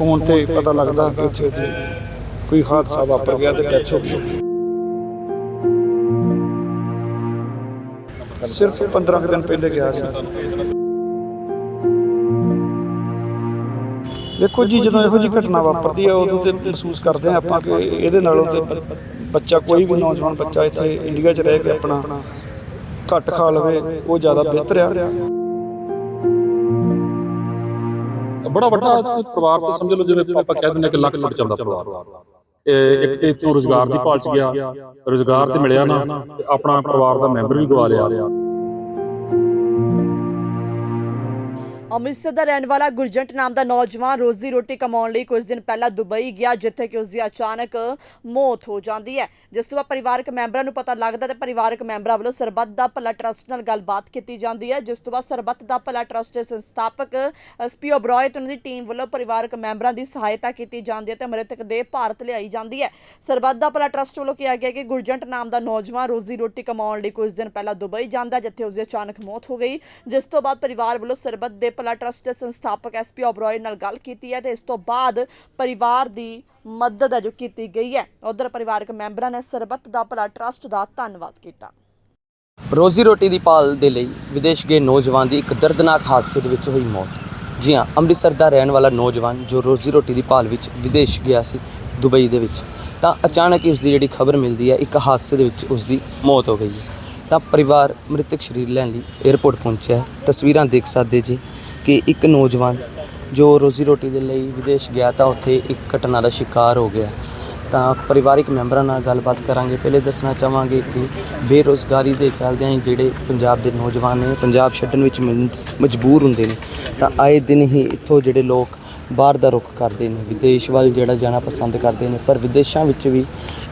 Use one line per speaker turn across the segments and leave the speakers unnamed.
Phone ਤੇ ਪਤਾ ਲੱਗਦਾ ਕਿ ਉੱਥੇ ਕੋਈ ਹਾਦਸਾ ਵਾਪਰ ਗਿਆ ਤੇ ਡੈਥ ਹੋ ਗਈ। ਸਿਰਫ 15 ਕੁ ਦਿਨ ਪਹਿਲੇ ਗਿਆ ਸੀ। ਦੇਖੋ ਜੀ ਜਦੋਂ ਇਹੋ ਜਿਹੀ ਘਟਨਾ ਵਾਪਰਦੀ ਹੈ ਉਦੋਂ ਤੇ ਮਹਿਸੂਸ ਕਰਦੇ ਹਾਂ ਆਪਾਂ ਕਿ ਇਹਦੇ ਨਾਲੋਂ ਤੇ ਬੱਚਾ ਕੋਈ ਵੀ ਨੌਜਵਾਨ ਬੱਚਾ ਇੱਥੇ ਇੰਡੀਆ 'ਚ ਰਹਿ ਕੇ ਆਪਣਾ ਘੱਟ ਖਾ ਲਵੇ ਉਹ ਜ਼ਿਆਦਾ ਬਿਹਤਰ ਆ।
ਬੜਾ ਵੱਡਾ ਪਰਿਵਾਰ ਤੋਂ ਸਮਝ ਲਓ, ਜਿਵੇਂ ਆਪਾਂ ਕਹਿ ਦਿੰਦੇ ਹਾਂ ਕਿ ਲੱਖ ਲੱਖ ਚੱਲਦਾ ਪਰਿਵਾਰ ਇੱਕ ਤੇ ਇੱਥੋਂ ਰੋਜ਼ਗਾਰ ਦੀ ਭਾਲ ਚ ਗਿਆ, ਰੋਜ਼ਗਾਰ ਤੇ ਮਿਲਿਆ ਨਾ, ਤੇ ਆਪਣਾ ਪਰਿਵਾਰ ਦਾ ਮੈਂਬਰ ਵੀ ਗਵਾ ਲਿਆ।
ਅੰਮ੍ਰਿਤਸਰ ਦਾ ਰਹਿਣ ਵਾਲਾ ਗੁਰਜੰਟ ਨਾਮ ਦਾ ਨੌਜਵਾਨ ਰੋਜ਼ੀ ਰੋਟੀ ਕਮਾਉਣ ਲਈ ਕੁਝ ਦਿਨ ਪਹਿਲਾਂ ਦੁਬਈ ਗਿਆ, ਜਿੱਥੇ ਕਿ ਉਸ ਦੀ ਅਚਾਨਕ ਮੌਤ ਹੋ ਜਾਂਦੀ ਹੈ। ਜਿਸ ਤੋਂ ਬਾਅਦ ਪਰਿਵਾਰਕ ਮੈਂਬਰਾਂ ਨੂੰ ਪਤਾ ਲੱਗਦਾ ਤੇ ਪਰਿਵਾਰਕ ਮੈਂਬਰਾਂ ਵੱਲੋਂ ਸਰਬੱਤ ਦਾ ਭਲਾ ਟਰਸਟ ਨਾਲ ਗੱਲਬਾਤ ਕੀਤੀ ਜਾਂਦੀ ਹੈ। ਜਿਸ ਤੋਂ ਬਾਅਦ ਸਰਬੱਤ ਦਾ ਭਲਾ ਟਰਸਟ ਦੇ ਸੰਸਥਾਪਕ ਐਸਪੀ ਓਬਰਾਏ ਤੇ ਉਹਨਾਂ ਦੀ ਟੀਮ ਵੱਲੋਂ ਪਰਿਵਾਰਕ ਮੈਂਬਰਾਂ ਦੀ ਸਹਾਇਤਾ ਕੀਤੀ ਜਾਂਦੀ ਹੈ ਤੇ ਮ੍ਰਿਤਕ ਦੇ ਭਾਰਤ ਲਿਆਈ ਜਾਂਦੀ ਹੈ। ਸਰਬੱਤ ਦਾ ਭਲਾ ਟਰਸਟ ਵੱਲੋਂ ਕਿਹਾ ਗਿਆ ਕਿ ਗੁਰਜੰਟ ਨਾਮ ਦਾ ਨੌਜਵਾਨ ਰੋਜ਼ੀ ਰੋਟੀ ਕਮਾਉਣ ਲਈ ਕੁਝ ਦਿਨ ਪਹਿਲਾਂ ਦੁਬਈ ਜਾਂਦਾ, ਜਿੱਥੇ ਉਸ ਦੀ ਅਚਾਨਕ ਮੌਤ ਹੋ ਗਈ। ਜਿਸ ਤੋਂ ਬਾਅਦ ਪਰਿਵਾਰ ਵੱਲੋਂ ਸਰਬੱਤ ਦੇ ਭਲਾ ਟਰਸਟ ਦੇ ਸੰਸਥਾਪਕ ਐਸਪੀ ਓਬਰਾਏ ਨਾਲ ਗੱਲ ਕੀਤੀ ਹੈ ਤੇ ਇਸ ਤੋਂ ਬਾਅਦ ਪਰਿਵਾਰ ਦੀ ਮਦਦ ਹੈ ਜੋ ਕੀਤੀ ਗਈ ਹੈ। ਉਧਰ ਪਰਿਵਾਰਕ ਮੈਂਬਰਾਂ ਨੇ ਸਰਬੱਤ ਦਾ ਭਲਾ ਟਰਸਟ ਦਾ ਧੰਨਵਾਦ ਕੀਤਾ।
ਰੋਜ਼ੀ ਰੋਟੀ ਦੀ ਭਾਲ ਦੇ ਲਈ ਵਿਦੇਸ਼ ਗਏ ਨੌਜਵਾਨ ਦੀ ਇੱਕ ਦਰਦਨਾਕ ਹਾਦਸੇ ਦੇ ਵਿੱਚ ਹੋਈ ਮੌਤ। ਜੀ ਹਾਂ ਅੰਮ੍ਰਿਤਸਰ ਦਾ ਰਹਿਣ ਵਾਲਾ ਨੌਜਵਾਨ ਜੋ ਰੋਜ਼ੀ ਰੋਟੀ ਦੀ ਭਾਲ ਵਿੱਚ ਵਿਦੇਸ਼ ਗਿਆ ਸੀ ਦੁਬਈ ਦੇ ਵਿੱਚ, ਤਾਂ ਅਚਾਨਕ ਹੀ ਉਸ ਦੀ ਜਿਹੜੀ ਖਬਰ ਮਿਲਦੀ ਹੈ, ਇੱਕ ਹਾਦਸੇ ਦੇ ਵਿੱਚ ਉਸ ਦੀ ਮੌਤ ਹੋ ਗਈ ਹੈ। ਤਾਂ ਪਰਿਵਾਰ ਮ੍ਰਿਤਕ ਸਰੀਰ ਲੈਣ ਲਈ 에ਅਰਪੋਰਟ ਪਹੁੰਚਿਆ ਤਸਵੀਰਾਂ ਦੇਖ ਸਕਦੇ ਜੀ। ਕਿ ਇੱਕ ਨੌਜਵਾਨ ਜੋ ਰੋਜ਼ੀ ਰੋਟੀ ਦੇ ਲਈ ਵਿਦੇਸ਼ ਗਿਆ ਤਾਂ ਉੱਥੇ ਇੱਕ ਘਟਨਾ ਦਾ ਸ਼ਿਕਾਰ ਹੋ ਗਿਆ। ਤਾਂ ਪਰਿਵਾਰਿਕ ਮੈਂਬਰਾਂ ਨਾਲ ਗੱਲਬਾਤ ਕਰਾਂਗੇ। ਪਹਿਲੇ ਦੱਸਣਾ ਚਾਹਾਂਗੇ ਕਿ ਬੇਰੋਜ਼ਗਾਰੀ ਦੇ ਚੱਲਦਿਆਂ ਹੀ ਜਿਹੜੇ ਪੰਜਾਬ ਦੇ ਨੌਜਵਾਨ ਨੇ, ਪੰਜਾਬ ਛੱਡਣ ਵਿੱਚ ਮਨ- ਮਜਬੂਰ ਹੁੰਦੇ ਨੇ, ਤਾਂ ਆਏ ਦਿਨ ਹੀ ਇੱਥੋਂ ਜਿਹੜੇ ਲੋਕ ਬਾਹਰ ਦਾ ਰੁਖ ਕਰਦੇ ਨੇ, ਵਿਦੇਸ਼ ਵੱਲ ਜਿਹੜਾ ਜਾਣਾ ਪਸੰਦ ਕਰਦੇ ਨੇ, ਪਰ ਵਿਦੇਸ਼ਾਂ ਵਿੱਚ ਵੀ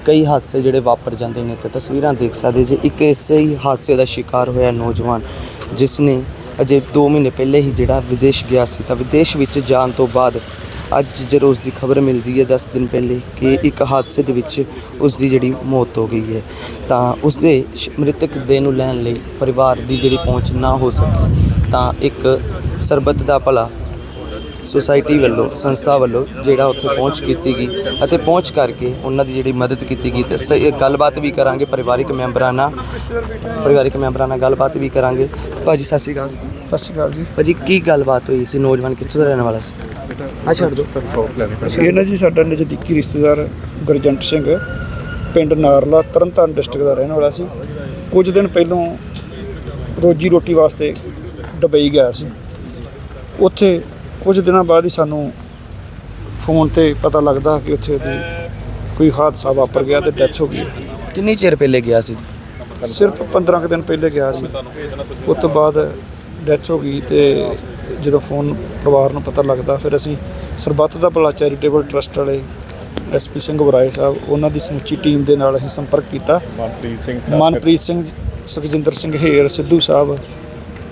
ਕਈ ਹਾਦਸੇ ਜਿਹੜੇ ਵਾਪਰ ਜਾਂਦੇ ਨੇ। ਤੇ ਤਸਵੀਰਾਂ ਦੇਖ ਸਕਦੇ ਜੇ, ਇੱਕ ਇਸੇ ਹੀ ਹਾਦਸੇ ਦਾ ਸ਼ਿਕਾਰ ਹੋਇਆ ਨੌਜਵਾਨ, ਜਿਸ ਨੇ ਅਜੇ 2 ਮਹੀਨੇ ਪਹਿਲੇ ਹੀ ਜਿਹੜਾ ਵਿਦੇਸ਼ ਗਿਆ ਸੀ, ਤਾਂ ਵਿਦੇਸ਼ ਵਿੱਚ ਜਾਣ ਤੋਂ ਬਾਅਦ ਅੱਜ ਜਦੋਂ ਉਸ ਦੀ ਖਬਰ ਮਿਲਦੀ ਹੈ 10 ਦਿਨ ਪਹਿਲੇ ਕਿ ਇੱਕ ਹਾਦਸੇ ਦੇ ਵਿੱਚ ਉਸ ਦੀ ਜਿਹੜੀ ਮੌਤ ਹੋ ਗਈ ਹੈ, ਤਾਂ ਉਸ ਦੇ ਮ੍ਰਿਤਕ ਦੇਹ ਨੂੰ ਲੈਣ ਲਈ ਪਰਿਵਾਰ ਦੀ ਜਿਹੜੀ ਪਹੁੰਚ ਨਾ ਹੋ ਸਕੀ, ਤਾਂ ਇੱਕ ਸਰਬੱਤ ਦਾ ਭਲਾ ਸੁਸਾਇਟੀ ਵੱਲੋਂ ਸੰਸਥਾ ਵੱਲੋਂ ਜਿਹੜਾ ਉੱਥੇ ਪਹੁੰਚ ਕੀਤੀ ਗਈ ਅਤੇ ਪਹੁੰਚ ਕਰਕੇ ਉਹਨਾਂ ਦੀ ਜਿਹੜੀ ਮਦਦ ਕੀਤੀ ਗਈ ਤੇ ਗੱਲਬਾਤ ਵੀ ਕਰਾਂਗੇ ਪਰਿਵਾਰਿਕ ਮੈਂਬਰਾਂ ਨਾਲ। ਪਰਿਵਾਰਿਕ ਮੈਂਬਰਾਂ ਨਾਲ ਗੱਲਬਾਤ ਵੀ ਕਰਾਂਗੇ। ਭਾਜੀ ਸਤਿ ਸ਼੍ਰੀ ਅਕਾਲ।
ਸਤਿ ਸ਼੍ਰੀ ਅਕਾਲ ਜੀ।
ਭਾਜੀ ਕੀ ਗੱਲਬਾਤ ਹੋਈ ਸੀ? ਨੌਜਵਾਨ ਕਿੱਥੋਂ ਦਾ ਰਹਿਣ ਵਾਲਾ ਸੀ? ਆ ਛੱਡ ਦੋ
ਇਹ ਨਾ ਜੀ ਸਾਡਾ ਨਜ਼ਦੀਕੀ ਰਿਸ਼ਤੇਦਾਰ ਗੁਰਜੰਟ ਸਿੰਘ ਪਿੰਡ ਨਾਰਲਾ ਤਰਨਤਾਰਨ ਡਿਸਟ੍ਰਿਕਟ ਦਾ ਰਹਿਣ ਵਾਲਾ ਸੀ। ਕੁਝ ਦਿਨ ਪਹਿਲਾਂ ਰੋਜੀ ਰੋਟੀ ਵਾਸਤੇ ਦੁਬਈ ਗਿਆ ਸੀ। ਉੱਥੇ ਕੁਝ ਦਿਨਾਂ ਬਾਅਦ ਹੀ ਸਾਨੂੰ ਫੋਨ ਤੇ ਪਤਾ ਲੱਗਦਾ ਕਿ ਉੱਥੇ ਦੀ ਕੋਈ ਹਾਦਸਾ ਵਾਪਰ ਗਿਆ ਤੇ ਡੈਥ ਹੋ ਗਈ।
ਕਿੰਨੀ ਚਿਰ ਪਹਿਲੇ ਗਿਆ ਸੀ?
ਸਿਰਫ 15 ਕੁ ਦਿਨ ਪਹਿਲੇ ਗਿਆ ਸੀ। ਉਸ ਤੋਂ ਬਾਅਦ ਡੈਥ ਹੋ ਗਈ ਤੇ ਜਦੋਂ ਫੋਨ ਪਰਿਵਾਰ ਨੂੰ ਪਤਾ ਲੱਗਦਾ ਫਿਰ ਅਸੀਂ ਸਰਬੱਤ ਦਾ ਭਲਾ ਚੈਰੀਟੇਬਲ ਟਰਸਟ ਵਾਲੇ ਐਸਪੀ ਸਿੰਘ ਬਰਾਏ ਸਾਹਿਬ ਉਹਨਾਂ ਦੀ ਸਮੁੱਚੀ ਟੀਮ ਦੇ ਨਾਲ ਅਸੀਂ ਸੰਪਰਕ ਕੀਤਾ।
ਮਨਪ੍ਰੀਤ ਸਿੰਘ
ਮਨਪ੍ਰੀਤ ਸਿੰਘ ਸੁਖਜਿੰਦਰ ਸਿੰਘ ਹੇਰ ਸਿੱਧੂ ਸਾਹਿਬ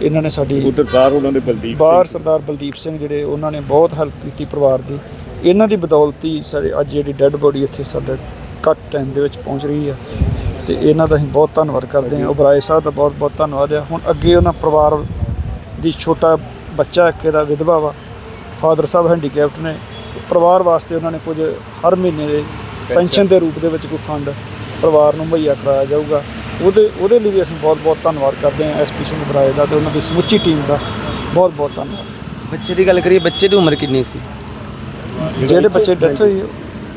ਇਹਨਾਂ ਨੇ ਸਾਡੀ
ਉਧਰ ਬਾਹਰ ਉਹਨਾਂ ਦੇ ਬਲਦੀਪ
ਬਾਹਰ ਸਰਦਾਰ ਬਲਦੀਪ ਸਿੰਘ ਜਿਹੜੇ ਉਹਨਾਂ ਨੇ ਬਹੁਤ ਹੈਲਪ ਕੀਤੀ ਪਰਿਵਾਰ ਦੀ। ਇਹਨਾਂ ਦੀ ਬਦੌਲਤ ਹੀ ਸਾਡੇ ਅੱਜ ਜਿਹੜੀ ਡੈੱਡ ਬੋਡੀ ਇੱਥੇ ਸਾਡੇ ਘੱਟ ਟਾਈਮ ਦੇ ਵਿੱਚ ਪਹੁੰਚ ਰਹੀ ਹੈ ਤੇ ਇਹਨਾਂ ਦਾ ਅਸੀਂ ਬਹੁਤ ਧੰਨਵਾਦ ਕਰਦੇ ਹਾਂ। ਉਬਰਾਏ ਸਾਹਿਬ ਦਾ ਬਹੁਤ ਬਹੁਤ ਧੰਨਵਾਦ ਹੈ ਹੁਣ ਅੱਗੇ ਉਹਨਾਂ ਪਰਿਵਾਰ ਦੀ ਛੋਟਾ ਬੱਚਾ ਇੱਕ ਇਹਦਾ ਵਿਧਵਾ ਵਾ ਫਾਦਰ ਸਾਹਿਬ ਹੈਂਡੀਕੈਪਟ ਨੇ। ਪਰਿਵਾਰ ਵਾਸਤੇ ਉਹਨਾਂ ਨੇ ਕੁਝ ਹਰ ਮਹੀਨੇ ਦੇ ਪੈਨਸ਼ਨ ਦੇ ਰੂਪ ਦੇ ਵਿੱਚ ਕੋਈ ਫੰਡ ਪਰਿਵਾਰ ਨੂੰ ਮੁਹੱਈਆ ਕਰਾਇਆ ਜਾਊਗਾ। ਉਹਦੇ ਉਹਦੇ ਲਈ ਵੀ ਅਸੀਂ ਬਹੁਤ ਬਹੁਤ ਧੰਨਵਾਦ ਕਰਦੇ ਹਾਂ ਐਸਪੀ ਸਿੰਘ ਬਰਾਏ ਦਾ ਤੇ ਉਹਨਾਂ ਦੀ ਸਮੁੱਚੀ ਟੀਮ ਦਾ ਬਹੁਤ ਬਹੁਤ ਧੰਨਵਾਦ।
ਬੱਚੇ ਦੀ ਗੱਲ ਕਰੀਏ ਬੱਚੇ ਦੀ ਉਮਰ ਕਿੰਨੀ ਸੀ?
ਜਿਹੜੇ ਬੱਚੇ ਡੈਥ ਹੋਈ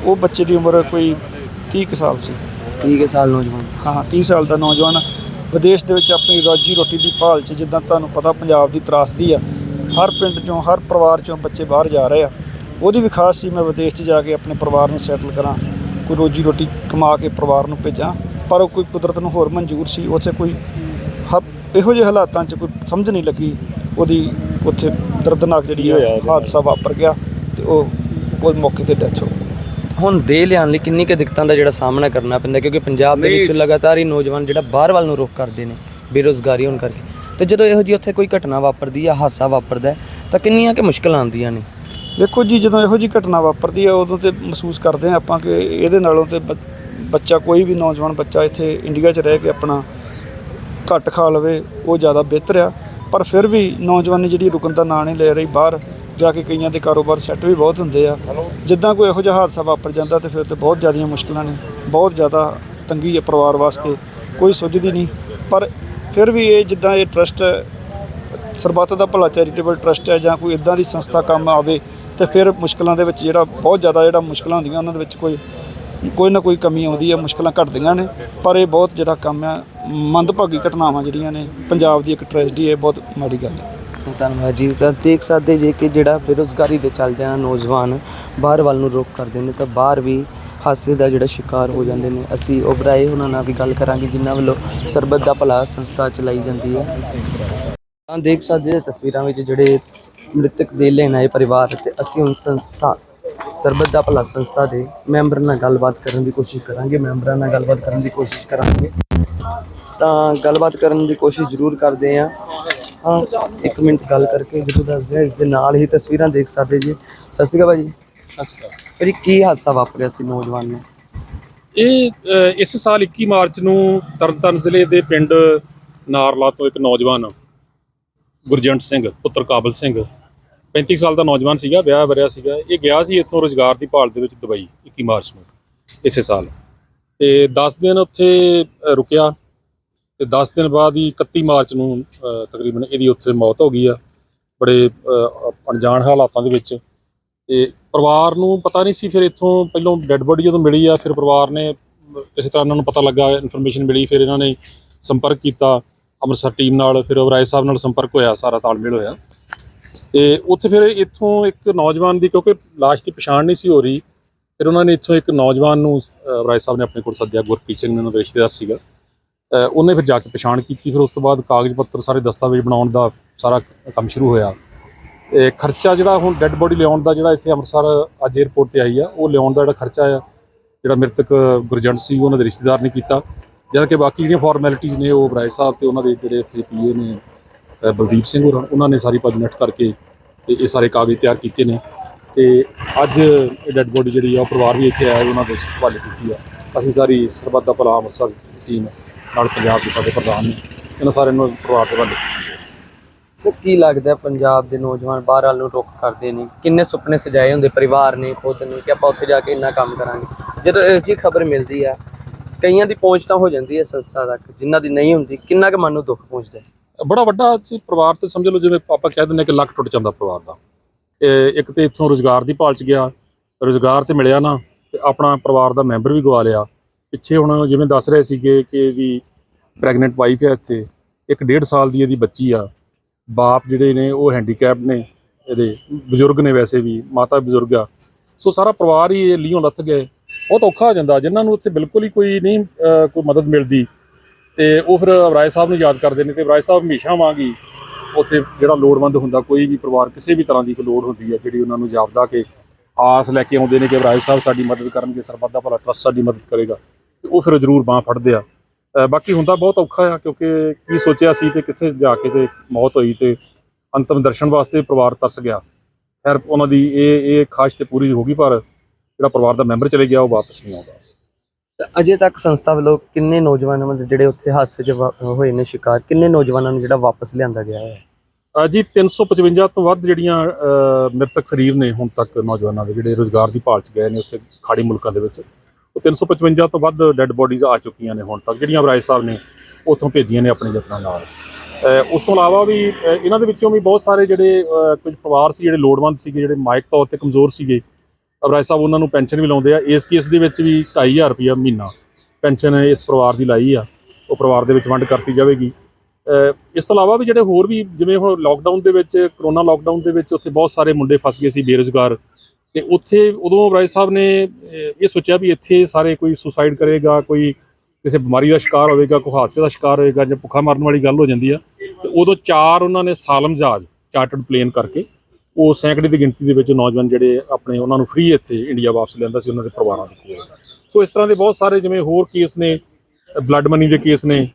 ਉਹ ਬੱਚੇ ਦੀ ਉਮਰ ਕੋਈ 30 ਕੁ ਸਾਲ ਸੀ।
ਠੀਕ ਹੈ ਸਾਲ ਨੌਜਵਾਨ ਸੀ।
ਹਾਂ 30 ਸਾਲ ਦਾ ਨੌਜਵਾਨ। ਵਿਦੇਸ਼ ਦੇ ਵਿੱਚ ਆਪਣੀ ਰੋਜੀ ਰੋਟੀ ਦੀ ਭਾਲ 'ਚ ਜਿੱਦਾਂ ਤੁਹਾਨੂੰ ਪਤਾ ਪੰਜਾਬ ਦੀ ਤਰਾਸਦੀ ਆ ਹਰ ਪਿੰਡ 'ਚੋਂ ਹਰ ਪਰਿਵਾਰ 'ਚੋਂ ਬੱਚੇ ਬਾਹਰ ਜਾ ਰਹੇ ਆ। ਉਹਦੀ ਵੀ ਖਾਸ ਸੀ ਮੈਂ ਵਿਦੇਸ਼ 'ਚ ਜਾ ਕੇ ਆਪਣੇ ਪਰਿਵਾਰ ਨੂੰ ਸੈਟਲ ਕਰਾਂ ਕੋਈ ਰੋਜੀ ਰੋਟੀ ਕਮਾ ਕੇ ਪਰਿਵਾਰ ਨੂੰ ਭੇਜਾਂ। ਪਰ ਉਹ ਕੋਈ ਕੁਦਰਤ ਨੂੰ ਹੋਰ ਮਨਜ਼ੂਰ ਸੀ ਉੱਥੇ ਕੋਈ ਹ- ਇਹੋ ਜਿਹੇ ਹਾਲਾਤਾਂ 'ਚ ਕੋਈ ਸਮਝ ਨਹੀਂ ਲੱਗੀ ਉਹਦੀ ਉੱਥੇ ਦਰਦਨਾਕ ਜਿਹੜੀ
ਹੋਇਆ
ਆ? ਹਾਦਸਾ ਵਾਪਰ ਗਿਆ ਤੇ ਉਹ ਉਹ ਮੌਕੇ ਤੇ ਡੈਥ ਹੋ ਗਈ।
ਹੁਣ ਦੇ ਲਿਆਉਣ ਲਈ ਕਿੰਨੀ ਕੁ ਦਿੱਕਤਾਂ ਦਾ ਜਿਹੜਾ ਸਾਹਮਣਾ ਕਰਨਾ ਪੈਂਦਾ ਕਿਉਂਕਿ ਪੰਜਾਬ ਦੇ ਵਿੱਚ ਲਗਾਤਾਰ ਹੀ ਨੌਜਵਾਨ ਜਿਹੜਾ ਬਾਹਰ ਵੱਲ ਨੂੰ ਰੁਖ ਕਰਦੇ ਨੇ ਬੇਰੋਜ਼ਗਾਰੀ ਹੋਣ ਕਰਕੇ। ਤੇ ਜਦੋਂ ਇਹੋ ਜਿਹੀ ਉੱਥੇ ਕੋਈ ਘਟਨਾ ਵਾਪਰਦੀ ਆ ਹਾਦਸਾ ਵਾਪਰਦਾ ਤਾਂ ਕਿੰਨੀਆਂ ਕਿ ਮੁਸ਼ਕਲਾਂ ਆਉਂਦੀਆਂ ਨੇ?
ਦੇਖੋ ਜੀ ਜਦੋਂ ਇਹੋ ਜਿਹੀ ਘਟਨਾ ਵਾਪਰਦੀ ਹੈ ਉਦੋਂ ਤੇ ਮਹਿਸੂਸ ਕਰਦੇ ਹਾਂ ਆਪਾਂ ਕਿ ਇਹਦੇ ਨਾਲੋਂ ਤੇ ਬ- ਬੱਚਾ ਕੋਈ ਵੀ ਨੌਜਵਾਨ ਬੱਚਾ ਇੱਥੇ ਇੰਡੀਆ 'ਚ ਰਹਿ ਕੇ ਆਪਣਾ ਘੱਟ ਖਾ ਲਵੇ ਉਹ ਜ਼ਿਆਦਾ ਬਿਹਤਰ ਆ। ਪਰ ਫਿਰ ਵੀ ਨੌਜਵਾਨੀ ਜਿਹੜੀ ਰੁਕਣ ਦਾ ਨਾਂ ਨਹੀਂ ਲੈ ਰਹੀ ਬਾਹਰ ਜਾ ਕੇ ਕਈਆਂ ਦੇ ਕਾਰੋਬਾਰ ਸੈੱਟ ਵੀ ਬਹੁਤ ਹੁੰਦੇ ਆ। ਜਿੱਦਾਂ ਕੋਈ ਇਹੋ ਜਿਹਾ ਹਾਦਸਾ ਵਾਪਰ ਜਾਂਦਾ ਤੇ ਫਿਰ ਤੇ ਬਹੁਤ ਜ਼ਿਆਦੀਆਂ ਮੁਸ਼ਕਲਾਂ ਨੇ ਬਹੁਤ ਜ਼ਿਆਦਾ ਤੰਗੀ ਹੈ ਪਰਿਵਾਰ ਵਾਸਤੇ ਕੋਈ ਸੁੱਝਦੀ ਨਹੀਂ। ਪਰ ਫਿਰ ਵੀ ਇਹ ਜਿੱਦਾਂ ਇਹ ਟਰਸਟ ਸਰਬੱਤ ਦਾ ਭਲਾ ਚੈਰੀਟੇਬਲ ਟਰਸਟ ਹੈ ਜਾਂ ਕੋਈ ਇਦਾਂ ਦੀ ਸੰਸਥਾ ਕੰਮ ਆਵੇ ਤੇ ਫਿਰ ਮੁਸ਼ਕਲਾਂ ਦੇ ਵਿੱਚ ਜਿਹੜਾ ਬਹੁਤ ਜ਼ਿਆਦਾ ਜਿਹੜਾ ਮੁਸ਼ਕਲਾਂ ਹੁੰਦੀਆਂ ਉਹਨਾਂ ਦੇ ਵਿੱਚ ਕੋਈ ਕੋਈ ਨਾ ਕੋਈ ਕਮੀ ਆਉਂਦੀ ਹੈ ਮੁਸ਼ਕਲਾਂ ਘਟਦੀਆਂ ਨੇ, ਪਰ ਇਹ ਬਹੁਤ ਜਿਹੜਾ ਕੰਮ ਹੈ ਮੰਦਭਾਗੀ ਘਟਨਾਵਾਂ ਜਿਹੜੀਆਂ ਨੇ, ਪੰਜਾਬ ਦੀ ਇੱਕ ਟ੍ਰੈਜਡੀ ਹੈ ਬਹੁਤ ਮਾੜੀ ਗੱਲ ਹੈ
ਧੰਨਵਾਦ ਜੀ, ਤਾਂ ਦੇਖ ਸਕਦੇ ਜੇ ਕਿ ਜਿਹੜਾ ਬੇਰੁਜ਼ਗਾਰੀ ਦੇ ਚੱਲਦਿਆਂ ਨੌਜਵਾਨ ਬਾਹਰ ਵੱਲ ਨੂੰ ਰੁਖ ਕਰਦੇ ਨੇ, ਤਾਂ ਬਾਹਰ ਵੀ ਹਾਸੇ ਦਾ ਜਿਹੜਾ ਸ਼ਿਕਾਰ ਹੋ ਜਾਂਦੇ ਨੇ। ਅਸੀਂ ਉਬਰਾਏ ਉਹਨਾਂ ਨਾਲ ਵੀ ਗੱਲ ਕਰਾਂਗੇ, ਜਿਨ੍ਹਾਂ ਵੱਲੋਂ ਸਰਬੱਤ ਦਾ ਭਲਾ ਸੰਸਥਾ ਚਲਾਈ ਜਾਂਦੀ ਹੈ। ਤਾਂ ਦੇਖ ਸਕਦੇ ਜੇ ਤਸਵੀਰਾਂ ਵਿੱਚ ਜਿਹੜੇ ਮ੍ਰਿਤਕ ਦੇ ਲੈਣ ਆਏ ਪਰਿਵਾਰ, ਤੇ ਅਸੀਂ ਹੁਣ ਸੰਸਥਾ ਸਰਬੱਤ ਦਾ ਭਲਾ ਸੰਸਥਾ ਦੇ ਮੈਂਬਰ ਨਾਲ ਗੱਲਬਾਤ ਕਰਨ ਦੀ ਕੋਸ਼ਿਸ਼ ਕਰਾਂਗੇ ਮੈਂਬਰਾਂ ਨਾਲ ਗੱਲਬਾਤ ਕਰਨ ਦੀ ਕੋਸ਼ਿਸ਼ ਕਰਾਂਗੇ। ਤਾਂ ਗੱਲਬਾਤ ਕਰਨ ਦੀ ਕੋਸ਼ਿਸ਼ ਜ਼ਰੂਰ ਕਰਦੇ ਆ ਹਾਂ ਇੱਕ ਮਿੰਟ ਗੱਲ ਕਰਕੇ ਜਦੋਂ ਦੱਸਦੇ ਆ ਇਸ ਦੇ ਨਾਲ ਹੀ ਤਸਵੀਰਾਂ ਦੇਖ ਸਕਦੇ ਜੀ। ਸਤਿ ਸ਼੍ਰੀ ਅਕਾਲ ਭਾਜੀ। ਭਾਜੀ ਕੀ ਹਾਦਸਾ ਵਾਪਰਿਆ ਸੀ ਨੌਜਵਾਨ ਨੂੰ
ਇਹ ਅ, ਇਸ ਸਾਲ 21 ਮਾਰਚ ਨੂੰ ਤਰਨਤਾਰਨ ਜ਼ਿਲ੍ਹੇ ਦੇ ਪਿੰਡ ਨਾਰਲਾ ਤੋਂ ਇੱਕ ਨੌਜਵਾਨ ਗੁਰਜੰਟ ਸਿੰਘ ਪੁੱਤਰ ਕਾਬਲ ਸਿੰਘ 35 ਸਾਲ ਦਾ ਨੌਜਵਾਨ ਸੀਗਾ, ਵਿਆਹ ਵਰਿਆ ਸੀਗਾ। ਇਹ ਗਿਆ ਸੀ ਇੱਥੋਂ ਰੋਜ਼ਗਾਰ ਦੀ ਭਾਲ ਦੇ ਵਿੱਚ ਦੁਬਈ 21 ਮਾਰਚ ਨੂੰ, ਇਸੇ ਸਾਲ। ਤੇ 10 ਦਿਨ ਉੱਥੇ ਰੁਕਿਆ। ਤੇ 10 ਦਿਨ ਬਾਅਦ ਹੀ 31 ਮਾਰਚ ਨੂੰ ਤਕਰੀਬਨ ਇਹਦੀ ਉੱਥੇ ਮੌਤ ਹੋ ਗਈ ਆ। ਬੜੇ ਅਣਜਾਣ ਹਾਲਾਤਾਂ ਦੇ ਵਿੱਚ। ਤੇ ਪਰਿਵਾਰ ਨੂੰ ਪਤਾ ਨਹੀਂ ਸੀ ਫਿਰ ਇੱਥੋਂ ਪਹਿਲਾਂ ਡੈੱਡ ਬੋਡੀ ਜਦੋਂ ਮਿਲੀ ਆ, ਫਿਰ ਪਰਿਵਾਰ ਨੇ ਕਿਸੇ ਤਰ੍ਹਾਂ ਇਹਨਾਂ ਨੂੰ ਪਤਾ ਲੱਗਾ, ਇਨਫੋਰਮੇਸ਼ਨ ਮਿਲੀ, ਫਿਰ ਇਹਨਾਂ ਨੇ ਸੰਪਰਕ ਕੀਤਾ। ਅੰਮ੍ਰਿਤਸਰ ਟੀਮ ਨਾਲ, ਫਿਰ ਰਾਏ ਸਾਹਿਬ ਨਾਲ ਸੰਪਰਕ ਹੋਇਆ, ਸਾਰਾ ਤਾਲਮੇਲ ਹੋਇਆ। ਤੇ ਉੱਥੇ ਫਿਰ ਇੱਥੋਂ ਇੱਕ ਨੌਜਵਾਨ ਦੀ ਕਿਉਂਕਿ ਲਾਸ਼ ਦੀ ਪਛਾਣ ਨਹੀਂ ਸੀ ਹੋ ਰਹੀ ਫਿਰ ਉਹਨਾਂ ਨੇ ਇੱਥੋਂ ਇੱਕ ਨੌਜਵਾਨ ਨੂੰ ਅ, ਸਾਹਿਬ ਨੇ ਆਪਣੇ ਕੋਲ ਸੱਦਿਆ ਗੁਰਪ੍ਰੀਤ ਸਿੰਘ ਨੇ ਉਹਨਾਂ ਦਾ ਰਿਸ਼ਤੇਦਾਰ ਸੀਗਾ। ਉਹਨੇ ਫਿਰ ਜਾ ਕੇ ਪਛਾਣ ਕੀਤੀ ਫਿਰ ਉਸ ਤੋਂ ਬਾਅਦ ਕਾਗਜ਼ ਪੱਤਰ ਸਾਰੇ ਦਸਤਾਵੇਜ਼ ਬਣਾਉਣ ਦਾ ਸਾਰਾ ਕੰਮ ਸ਼ੁਰੂ ਹੋਇਆ। ਇਹ ਖਰਚਾ ਜਿਹੜਾ ਹੁਣ ਡੈੱਡ ਬੋਡੀ ਲਿਆਉਣ ਦਾ ਜਿਹੜਾ ਇੱਥੇ ਅੰਮ੍ਰਿਤਸਰ ਅੱਜ 에ਅਰਪੋਰਟ ਤੇ ਆਈ ਆ ਉਹ ਲਿਆਉਣ ਦਾ ਜਿਹੜਾ ਖਰਚਾ ਆ ਜਿਹੜਾ ਮ੍ਰਿਤਕ ਗੁਰਜੰਟ ਸੀ ਉਹਨਾਂ ਦੇ ਰਿਸ਼ਤੇਦਾਰ ਨੇ ਕੀਤਾ। ਜਿਹੜਾ ਕਿ ਬਾਕੀ ਜਿਹੜੀਆਂ ਫਾਰਮੈਲਿਟੀਆਂ ਨੇ ਉਹ ਬਰਾਏ ਸਾਹਿਬ ਤੇ ਉਹਨਾਂ ਦੇ ਜਿਹੜੇ ਇੱਥੇ ਪੀਏ ਨੇ ਬਲਦੀਪ ਸਿੰਘ ਹੋਰਾਂ, ਉਹਨਾਂ ਨੇ ਸਾਰੀ ਭੱਜ ਕਰਕੇ ਤੇ ਇਹ ਸਾਰੇ ਕਾਗਜ਼ ਤਿਆਰ ਕੀਤੇ ਨੇ। ਤੇ ਅੱਜ ਇਹ ਡੈੱਡ ਬੋਡੀ ਜਿਹੜੀ ਆ, ਉਹ ਪਰਿਵਾਰ ਵੀ ਇੱਥੇ ਆਇਆ, ਉਹਨਾਂ ਦੇ ਹਵਾਲੇ ਕੀਤੀ ਆ। ਅਸੀਂ ਸਾਰੀ ਸਰਬੱਤ ਦਾ ਭਲਾ ਅੰਮ੍ਰਿਤਸਰ ਟੀਮ ਨਾਲ ਪੰਜਾਬ ਦੇ ਸਾਡੇ ਪ੍ਰਧਾਨ ਨੇ, ਇਹਨਾਂ ਸਾਰਿਆਂ ਨੂੰ ਪਰਿਵਾਰ ਦੇ ਹਵਾਲੇ
ਸੋ ਕੀ ਲੱਗਦਾ ਪੰਜਾਬ ਦੇ ਨੌਜਵਾਨ ਬਾਹਰ ਵੱਲ ਨੂੰ ਰੁੱਖ ਕਰਦੇ ਨੇ? ਕਿੰਨੇ ਸੁਪਨੇ ਸਜਾਏ ਹੁੰਦੇ ਪਰਿਵਾਰ ਨੇ, ਖੁਦ ਨੇ, ਕਿ ਆਪਾਂ ਉੱਥੇ ਜਾ ਕੇ ਇੰਨਾ ਕੰਮ ਕਰਾਂਗੇ? ਜਦੋਂ ਇਹੋ ਜਿਹੀ ਖਬਰ ਮਿਲਦੀ ਆ, ਕਈਆਂ ਦੀ ਪਹੁੰਚ ਤਾਂ ਹੋ ਜਾਂਦੀ ਹੈ ਸੰਸਥਾ ਤੱਕ, ਜਿਨ੍ਹਾਂ ਦੀ ਨਹੀਂ ਹੁੰਦੀ, ਕਿੰਨਾ ਕੁ ਮਨ ਨੂੰ ਦੁੱਖ ਪਹੁੰਚਦਾ ਹੈ?
ਬੜਾ ਵੱਡਾ ਸੀ ਪਰਿਵਾਰ ਤੇ ਸਮਝ ਲਓ, ਜਿਵੇਂ ਆਪਾਂ ਕਹਿ ਦਿੰਦੇ ਹਾਂ ਕਿ ਲੱਕ ਟੁੱਟ ਜਾਂਦਾ ਪਰਿਵਾਰ ਦਾ। ਇੱਕ ਤੇ ਇੱਥੋਂ ਰੋਜ਼ਗਾਰ ਦੀ ਭਾਲ ਚ ਗਿਆ, ਰੋਜ਼ਗਾਰ ਤੇ ਮਿਲਿਆ ਨਾ, ਤੇ ਆਪਣਾ ਪਰਿਵਾਰ ਦਾ ਮੈਂਬਰ ਵੀ ਗਵਾ ਲਿਆ। ਪਿੱਛੇ ਹੁਣ ਜਿਵੇਂ ਦੱਸ ਰਹੇ ਸੀਗੇ ਕਿ ਇਹਦੀ ਪ੍ਰੈਗਨੈਂਟ ਵਾਈਫ ਹੈ ਇੱਥੇ, ਇੱਕ ਡੇਢ ਸਾਲ ਦੀ ਇਹਦੀ ਬੱਚੀ ਆ। ਬਾਪ ਜਿਹੜੇ ਨੇ ਉਹ ਹੈਂਡੀਕੈਪ ਨੇ, ਇਹਦੇ ਬਜ਼ੁਰਗ ਨੇ ਵੈਸੇ ਵੀ, ਮਾਤਾ ਬਜ਼ੁਰਗ ਆ। ਸੋ ਸਾਰਾ ਪਰਿਵਾਰ ਹੀ ਇਹ ਲੀਓਂ ਲੱਥ ਗਏ ਬਹੁਤ ਔਖਾ ਹੋ ਜਾਂਦਾ, ਜਿਨ੍ਹਾਂ ਨੂੰ ਉੱਥੇ ਬਿਲਕੁਲ ਹੀ ਕੋਈ ਨਹੀਂ ਕੋਈ ਮਦਦ ਮਿਲਦੀ। ਤੇ ਉਹ ਫਿਰ ਰਾਏ ਸਾਹਿਬ ਨੂੰ ਯਾਦ ਕਰਦੇ ਨੇ ਤੇ ਰਾਏ ਸਾਹਿਬ ਹਮੇਸ਼ਾ ਵਾਂਗੀ ਉੱਥੇ ਜਿਹੜਾ ਲੋੜਵੰਦ ਹੁੰਦਾ, ਕੋਈ ਵੀ ਪਰਿਵਾਰ, ਕਿਸੇ ਵੀ ਤਰ੍ਹਾਂ ਦੀ ਕੋਈ ਲੋੜ ਹੁੰਦੀ ਹੈ, ਜਿਹੜੀ ਉਹਨਾਂ ਨੂੰ ਜਾਪਦਾ ਕਿ ਆਸ ਲੈ ਕੇ ਆਉਂਦੇ ਨੇ ਕਿ ਰਾਏ ਸਾਹਿਬ ਸਾਡੀ ਮਦਦ ਕਰਨਗੇ, ਸਰਬੱਤ ਦਾ ਭਲਾ ਟਰਸਟ ਸਾਡੀ ਮਦਦ ਕਰੇਗਾ, ਤੇ ਉਹ ਫਿਰ ਜ਼ਰੂਰ ਬਾਹ ਫੜਦੇ ਆ। ਬਾਕੀ ਹੁੰਦਾ ਬਹੁਤ ਔਖਾ ਆ, ਕਿਉਂਕਿ ਕੀ ਸੋਚਿਆ ਸੀ ਤੇ ਕਿੱਥੇ ਜਾ ਕੇ ਤੇ ਮੌਤ ਹੋਈ ਤੇ ਅੰਤਮ ਦਰਸ਼ਨ ਵਾਸਤੇ ਪਰਿਵਾਰ ਤਰਸ ਗਿਆ। ਖੈਰ, ਉਹਨਾਂ ਦੀ ਇਹ ਇਹ ਖਾਸ਼ ਤੇ ਪੂਰੀ ਹੋ ਗਈ ਪਰ ਜਿਹੜਾ ਪਰਿਵਾਰ ਦਾ ਮੈਂਬਰ ਚਲੇ ਗਿਆ, ਉਹ ਵਾਪਸ ਨਹੀਂ ਆਉਂਦਾ।
ਅਜੇ ਤੱਕ ਸੰਸਥਾ ਵੱਲੋਂ ਕਿੰਨੇ ਨੌਜਵਾਨਾਂ ਦੇ ਜਿਹੜੇ ਉੱਥੇ ਹਾਦਸੇ 'ਚ ਵਾ- ਹੋਏ ਨੇ ਸ਼ਿਕਾਰ ਕਿੰਨੇ ਨੌਜਵਾਨਾਂ ਨੂੰ ਜਿਹੜਾ ਵਾਪਸ ਲਿਆਂਦਾ ਗਿਆ ਹੈ?
ਅ, ਜੀ 355 ਤੋਂ ਵੱਧ ਜਿਹੜੀਆਂ ਅ, ਮ੍ਰਿਤਕ ਸਰੀਰ ਨੇ ਹੁਣ ਤੱਕ ਨੌਜਵਾਨਾਂ ਦੇ ਜਿਹੜੇ ਰੋਜ਼ਗਾਰ ਦੀ ਭਾਲ 'ਚ ਗਏ ਨੇ ਉੱਥੇ ਖਾੜੀ ਮੁਲਕਾਂ ਦੇ ਵਿੱਚ। ਉਹ 355 ਤੋਂ ਵੱਧ ਡੈੱਡ ਬੋਡੀਜ਼ ਆ ਚੁੱਕੀਆਂ ਨੇ ਹੁਣ ਤੱਕ ਜਿਹੜੀਆਂ ਰਾਏ ਸਾਹਿਬ ਨੇ ਉੱਥੋਂ ਭੇਜੀਆਂ ਨੇ ਆਪਣੇ ਯਤਨਾਂ ਨਾਲ। ਅ, ਉਸ ਤੋਂ ਇਲਾਵਾ ਵੀ ਅ, ਇਹਨਾਂ ਦੇ ਵਿੱਚੋਂ ਵੀ ਬਹੁਤ ਸਾਰੇ ਜਿਹੜੇ ਅ, ਕੁਝ ਪਰਿਵਾਰ ਸੀ ਜਿਹੜੇ ਲੋੜਵੰਦ ਸੀਗੇ ਜਿਹੜੇ ਮਾਇਕ ਤੌਰ ਤੇ ਕਮਜ਼ੋਰ ਸੀਗੇ ਅਬਰਾਏ ਸਾਹਿਬ, ਉਹਨਾਂ ਨੂੰ ਪੈਨਸ਼ਨ ਵੀ ਲਾਉਂਦੇ ਆ। ਇਸ ਕੇਸ ਦੇ ਵਿੱਚ ਵੀ 2500 ਰੁਪਇਆ ਮਹੀਨਾ ਪੈਨਸ਼ਨ ਇਸ ਪਰਿਵਾਰ ਦੀ ਲਾਈ ਆ। ਉਹ ਪਰਿਵਾਰ ਦੇ ਵਿੱਚ ਵੰਡ ਕਰਤੀ ਜਾਵੇਗੀ। ਇਸ ਤੋਂ ਇਲਾਵਾ ਵੀ ਜਿਹੜੇ ਹੋਰ ਵੀ, ਜਿਵੇਂ ਹੁਣ ਲਾਕਡਾਊਨ ਦੇ ਵਿੱਚ, ਕਰੋਨਾ ਲਾਕਡਾਊਨ ਦੇ ਵਿੱਚ ਉੱਥੇ ਬਹੁਤ ਸਾਰੇ ਮੁੰਡੇ ਫਸ ਗਏ ਸੀ ਬੇਰੁਜ਼ਗਾਰ। ਤੇ ਉੱਥੇ ਉਦੋਂ ਰਾਏ ਸਾਹਿਬ ਨੇ ਇਹ ਸੋਚਿਆ ਵੀ ਇੱਥੇ ਸਾਰੇ ਕੋਈ ਸੁਸਾਈਡ ਕਰੇਗਾ, ਕੋਈ ਕਿਸੇ ਬਿਮਾਰੀ ਦਾ ਸ਼ਿਕਾਰ ਹੋਵੇਗਾ, ਕੋਈ ਹਾਦਸੇ ਦਾ ਸ਼ਿਕਾਰ ਹੋਵੇਗਾ ਜਾਂ ਭੁੱਖਾ ਮਰਨ ਵਾਲੀ ਗੱਲ ਹੋ ਜਾਂਦੀ ਆ। ਤੇ ਉਦੋਂ ਚਾਰ ਉਹਨਾਂ ਨੇ ਸਾਲਮ ਜਹਾਜ਼ ਚਾਰਟਰਡ ਪਲੇਨ ਕਰਕੇ ਉਹ ਸੈਂਕੜੇ ਦੀ ਗਿਣਤੀ ਦੇ ਵਿੱਚ ਨੌਜਵਾਨ ਜਿਹੜੇ ਆਪਣੇ ਉਹਨਾਂ ਨੂੰ ਫ੍ਰੀ ਇੱਥੇ ਇੰਡੀਆ ਵਾਪਸ ਲਿਆਂਦਾ ਸੀ ਉਹਨਾਂ ਦੇ ਪਰਿਵਾਰਾਂ ਦੇ ਕੋਲ। ਸੋ ਇਸ ਤਰ੍ਹਾਂ ਦੇ ਬਹੁਤ ਸਾਰੇ ਜਿਵੇਂ ਹੋਰ ਕੇਸ ਨੇ ਬਲੱਡ ਮਨੀ ਦੇ ਕੇਸ ਨੇ।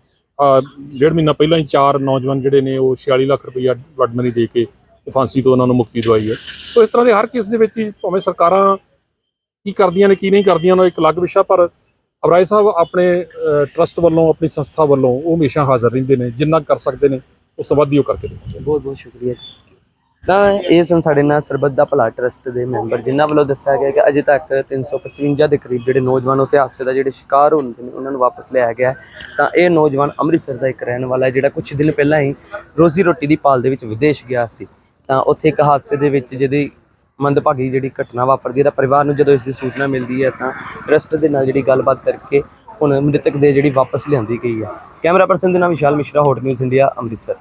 ਡੇਢ ਮਹੀਨਾ ਪਹਿਲਾਂ ਹੀ ਚਾਰ ਨੌਜਵਾਨ ਜਿਹੜੇ ਨੇ ਉਹ 46 ਲੱਖ ਰੁਪਈਆ ਬਲੱਡ ਮਨੀ ਦੇ ਕੇ ਫਾਂਸੀ ਤੋਂ ਉਹਨਾਂ ਨੂੰ ਮੁਕਤੀ ਦਵਾਈ ਹੈ। ਸੋ ਇਸ ਤਰ੍ਹਾਂ ਦੇ ਹਰ ਕੇਸ ਦੇ ਵਿੱਚ ਭਾਵੇਂ ਸਰਕਾਰਾਂ ਕੀ ਕਰਦੀਆਂ ਨੇ, ਕੀ ਨਹੀਂ ਕਰਦੀਆਂ, ਉਹਨਾਂ ਇੱਕ ਅਲੱਗ ਵਿਸ਼ਾ, ਪਰ ਅਬਰਾਏ ਸਾਹਿਬ ਆਪਣੇ ਟਰਸਟ ਵੱਲੋਂ, ਆਪਣੀ ਸੰਸਥਾ ਵੱਲੋਂ ਉਹ ਹਮੇਸ਼ਾ ਹਾਜ਼ਰ ਰਹਿੰਦੇ ਨੇ, ਜਿੰਨਾ ਕਰ ਸਕਦੇ ਨੇ, ਉਸ ਤੋਂ ਵੱਧ ਹੀ ਉਹ ਕਰਕੇ ਦਿੰਦੇ
ਬਹੁਤ ਬਹੁਤ ਸ਼ੁਕਰੀਆ ਜੀ। ਤਾਂ ਇਹ ਸਨ ਸਾਡੇ ਨਾਲ ਸਰਬੱਤ ਦਾ ਭਲਾ ਟਰਸਟ ਦੇ ਮੈਂਬਰ ਜਿਨ੍ਹਾਂ ਵੱਲੋਂ ਦੱਸਿਆ ਗਿਆ ਕਿ ਅਜੇ ਤੱਕ 355 ਦੇ ਕਰੀਬ ਜਿਹੜੇ ਨੌਜਵਾਨ ਉੱਥੇ ਹਾਦਸੇ ਦਾ ਜਿਹੜੇ ਸ਼ਿਕਾਰ ਹੁੰਦੇ ਨੇ, ਉਹਨਾਂ ਨੂੰ ਵਾਪਸ ਲਿਆਇਆ ਗਿਆ ਤਾਂ ਇਹ ਨੌਜਵਾਨ ਅੰਮ੍ਰਿਤਸਰ ਦਾ ਇੱਕ ਰਹਿਣ ਵਾਲਾ ਹੈ, ਜਿਹੜਾ ਕੁਝ ਦਿਨ ਪਹਿਲਾਂ ਹੀ ਰੋਜ਼ੀ ਰੋਟੀ ਦੀ ਭਾਲ ਦੇ ਵਿੱਚ ਵਿਦੇਸ਼ ਗਿਆ ਸੀ। ਤਾਂ ਉੱਥੇ ਇੱਕ ਹਾਦਸੇ ਦੇ ਵਿੱਚ ਜਿਹਦੀ ਮੰਦਭਾਗੀ ਜਿਹੜੀ ਘਟਨਾ ਵਾਪਰਦੀ ਹੈ, ਤਾਂ ਪਰਿਵਾਰ ਨੂੰ ਜਦੋਂ ਇਸ ਦੀ ਸੂਚਨਾ ਮਿਲਦੀ ਹੈ, ਤਾਂ ਟਰਸਟ ਦੇ ਨਾਲ ਜਿਹੜੀ ਗੱਲਬਾਤ ਕਰਕੇ ਹੁਣ ਮ੍ਰਿਤਕ ਦੇ ਜਿਹੜੀ ਵਾਪਸ ਲਿਆਂਦੀ ਗਈ ਹੈ। ਕੈਮਰਾ ਪਰਸਨ ਦੇ ਨਾਮ Vishal Mishra hot news India Amritsar.